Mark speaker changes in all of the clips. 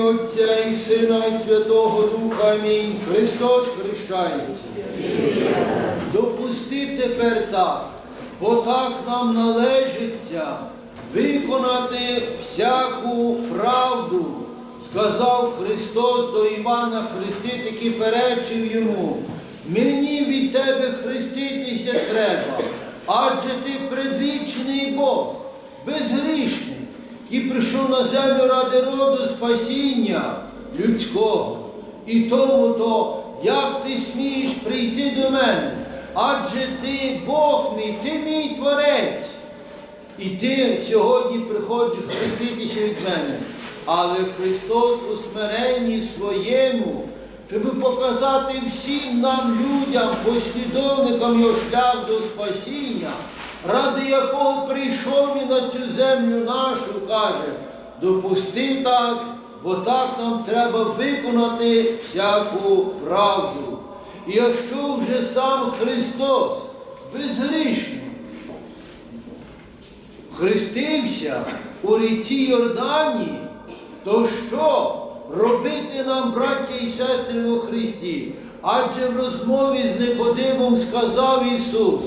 Speaker 1: Отця і Сина, і Святого Духа. Амінь. Христос хрещається. Допусти тепер так, бо так нам належиться виконати всяку правду, сказав Христос до Івана Хрестителя, який перечив йому. Мені від тебе хреститися треба, адже ти предвічний Бог, безгрішний, який прийшов на землю ради роду спасіння людського. І тому то, як ти смієш прийти до мене, адже ти Бог мій, ти мій творець. І ти сьогодні приходиш хреститися від мене. Але Христос у смиренні своєму, щоб показати всім нам людям, послідовникам його шлях до спасіння, ради якого прийшов він на цю землю нашу, каже, допусти так, бо так нам треба виконати всяку правду. І якщо вже сам Христос безгрішний, хрестився у ріці Йордані, то що робити нам, браття і сестри у Христі? Адже в розмові з Никодимом сказав Ісус,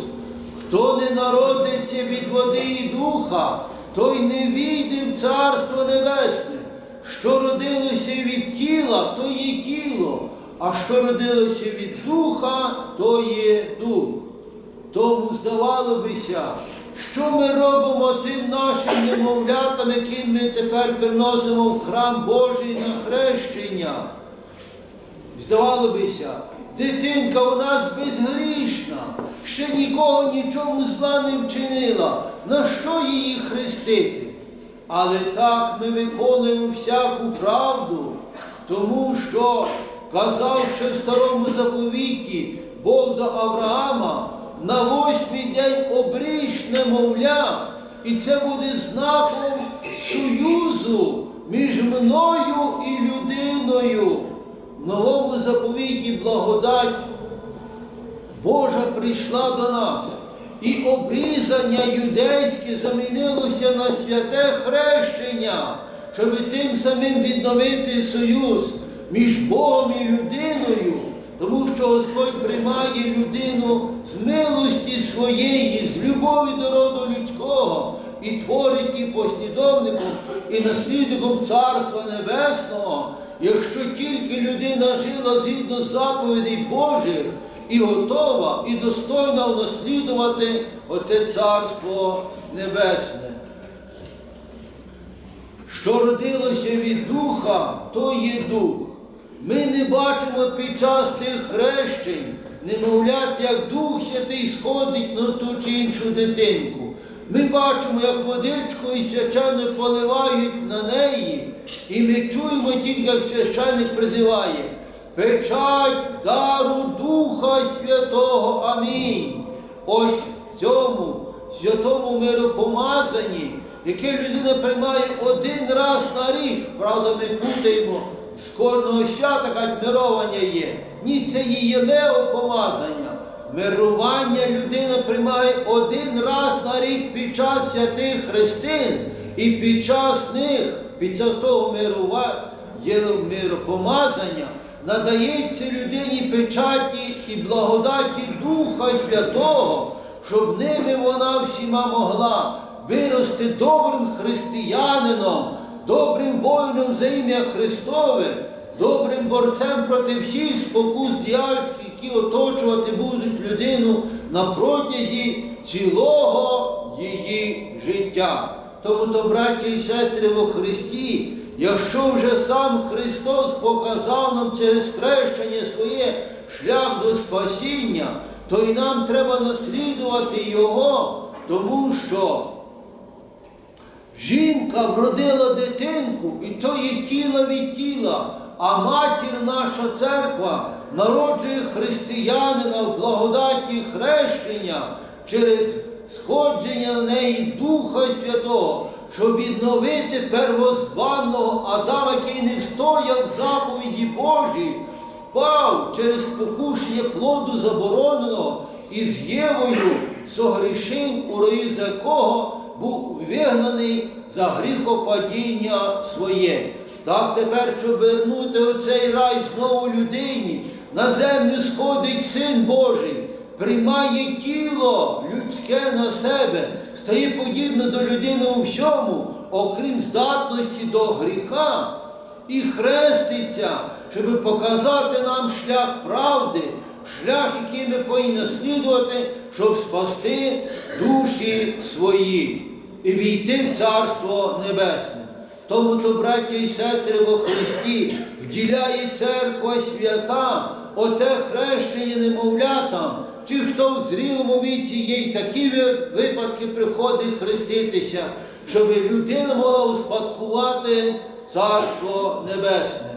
Speaker 1: хто не народиться від води і духа, той не війде в Царство Небесне. Що родилося від тіла, то є тіло, а що родилося від духа, то є дух. Тому здавало бися, що ми робимо тим нашим немовлятам, яким ми тепер приносимо в храм Божий на хрещення. Здавало бися, дитинка у нас безгрішна, ще нікого нічому зла не вчинила. На що її хрестити? Але так ми виконуємо всяку правду, тому що казав ще в старому заповіті Бог до Авраама, на восьмий день обріж немовля, і це буде знаком союзу між мною і людиною. В новому заповіті благодать Божа прийшла до нас. І обрізання юдейське замінилося на святе хрещення, щоб тим самим відновити союз між Богом і людиною, тому що Господь приймає людину з милості своєї, з любові до роду людського і творить її послідовником і наслідником Царства Небесного, якщо тільки людина жила згідно заповідей Божих і готова, і достойна унаслідувати оте Царство Небесне. Що родилося від Духа, то є Дух. Ми не бачимо під час тих хрещень, немовлят, як Дух Святий сходить на ту чи іншу дитинку. Ми бачимо, як водичку і священник поливають на неї, і ми чуємо тільки, як священник призиває. Печать дару Духа Святого. Амінь. Ось в цьому святому миропомазанні, яке людина приймає один раз на рік, правда, ми путаємо, з кожного свята як мировання є. Ні, це є єлео помазання. Мирування людина приймає один раз на рік під час святих хрестин і під час них, під час того мирува, миропомазання, надається людині печаті і благодаті Духа Святого, щоб ними вона всіма могла вирости добрим християнином, добрим воїном за ім'я Христове, добрим борцем проти всіх спокус діяльських, які оточувати будуть людину на протязі цілого її життя. Тому, то, браття і сестри во Христі, якщо вже сам Христос показав нам через хрещення своє шлях до спасіння, то і нам треба наслідувати Його, тому що жінка вродила дитинку, і то є тіло від тіла, а матір наша церква народжує християнина в благодаті хрещення через сходження на неї Духа Святого, щоб відновити первозваного Адама, який не встояв заповіді Божій, впав через спокушення плоду забороненого і з Євою согрішив, у рої за якого був вигнаний за гріхопадіння своє. Так тепер, щоб вернути оцей рай знову людині, на землю сходить Син Божий, приймає тіло людське на себе, стає подібно до людини у всьому, окрім здатності до гріха, і хреститься, щоб показати нам шлях правди, шлях, який ми повинні наслідувати, щоб спасти душі свої і війти в Царство Небесне. Тому то, браття і сестри во Христі, вділяє церква свята, оте хрещення немовлятам, чи хто в зрілому віці є й такі випадки приходить хреститися, щоб людина могла успадкувати Царство Небесне.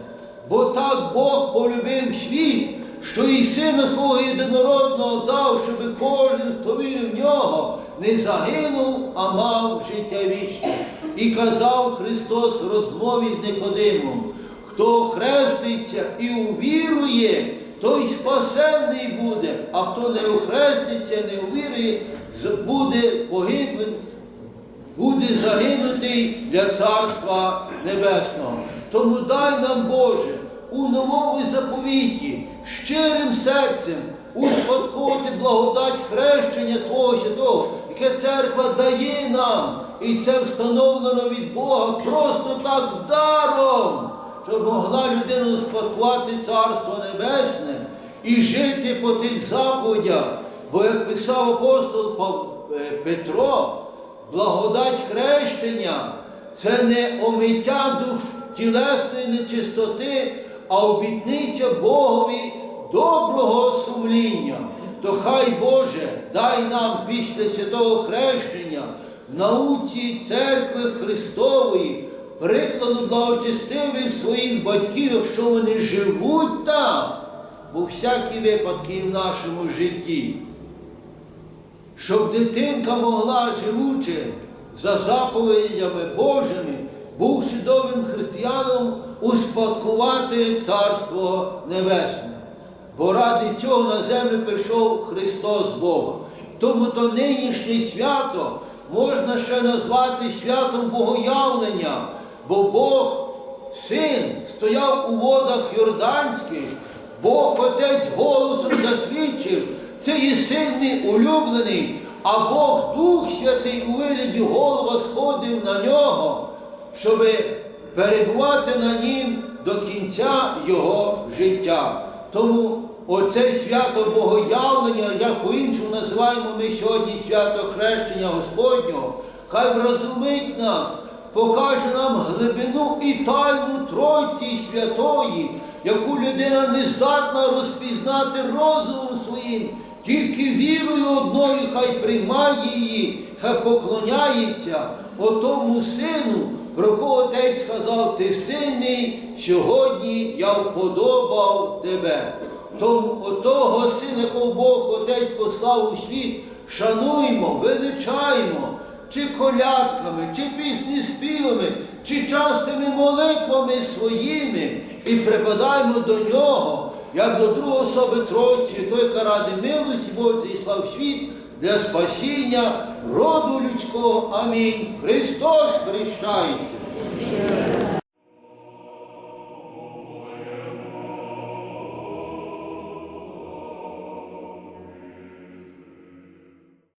Speaker 1: Бо так Бог полюбив світ, що і сина свого єдинородного дав, щоб кожен, хто вірив в нього, не загинув, а мав життя вічне. І казав Христос в розмові з Никодимом, хто хреститься і увірує, той спасенний буде, а хто не охреститься, не увірує, буде погибнути буде загинутий для Царства Небесного. Тому дай нам, Боже, у новому заповіті щирим серцем успадковувати благодать хрещення Твого Святого, яке церква дає нам, і це встановлено від Бога просто так даром, щоб могла людина успадкувати Царство Небесне і жити по тих заповідях. Бо як писав апостол е, Петро, Благодать хрещення це не омиття душ тілесної нечистоти, а обітниця Богові доброго сумління. То хай Боже, дай нам після святого хрещення в науці церкви Христової, прикладу благочестивих своїх батьків, якщо вони живуть там, бо всякі випадки в нашому житті щоб дитинка могла, живучи за заповідями Божими, бувши добрим християном, успадкувати Царство Небесне. Бо ради цього на землю прийшов Христос Бога. Тому то нинішнє свято можна ще назвати святом Богоявлення, бо Бог, Син, стояв у водах Йорданських, Бог Отець голосом засвідчив, це є син улюблений, а Бог Дух Святий у вигляді голова сходив на нього, щоб перебувати на нім до кінця його життя. Тому оце свято Богоявлення, як по-іншому називаємо ми сьогодні свято хрещення Господнього, хай вразумить нас, покаже нам глибину і тайну Тройці Святої, яку людина не здатна розпізнати розумом своїм, тільки вірою одною хай приймає її, хай поклоняється отому сину, про кого отець сказав, ти мій, сьогодні я вподобав тебе. Тому отого сина, якого Бог Отець послав у світ, шануймо, величаємо, чи колядками, чи пісні співами, чи частими молитвами своїми, і припадаємо до нього, як до другої особи Тройці, той, яка ради милості і слав світ для спасіння роду людського. Амінь. Христос хрещається.